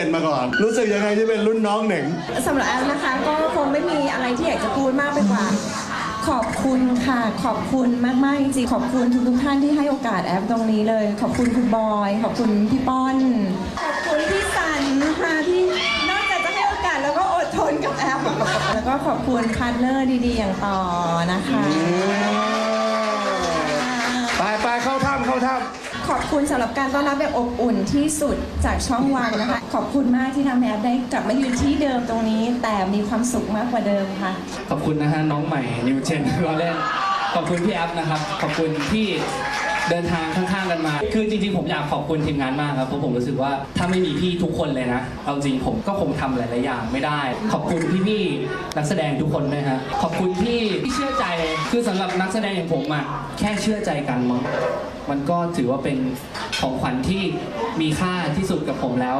เป็นมาก่อน รู้สึกยังไงที่เป็นรุ่นน้องเหน่งสำหรับแอฟนะคะก็คงไม่มีอะไรที่อยากจะพูดมากไปกว่า ขอบคุณค่ะ ขอบคุณมากๆจริงๆขอบคุณทุกๆท่านที่ให้โอกาสแอฟตรงนี้เลย ขอบคุณคุณบอย ขอบคุณพี่ป้อน ขอบคุณพี่สันค่ะที่นอกจากจะให้โอกาสแล้วก็อดทนกับแอฟแล้วก็ขอบคุณพาร์ทเนอร์ดีๆ อย่างต่อนะคะ ไปไปเข้าถ้ำเข้าถ้ ขอบคุณสำหรับการต้อนรับแบบอบอุ่นที่สุดจากช่องวันนะคะ ขอบคุณมากที่ทำให้แอฟได้กลับมายืนที่เดิมตรงนี้ แต่มีความสุขมากกว่าเดิมค่ะ ขอบคุณนะฮะน้องใหม่นิวเจนเราเล่น ขอบคุณพี่แอฟนะครับ ขอบคุณที่เดินทางข้างๆกันมา คือจริงๆ ผมอยากขอบคุณทีมงานมากครับ เพราะผมรู้สึกว่าถ้าไม่มีพี่ทุกคนเลยนะ เอาจริงผมก็คงทำหลายๆอย่างไม่ได้ ขอบคุณพี่ๆนักแสดงทุกคนด้วยฮะ ขอบคุณที่ที่เชื่อใจ คือสำหรับนักแสดงอย่างผมอะแค่เชื่อใจกันมั้ง มันก็ถือว่าเป็นของขวัญที่มีค่าที่สุดกับผมแล้ว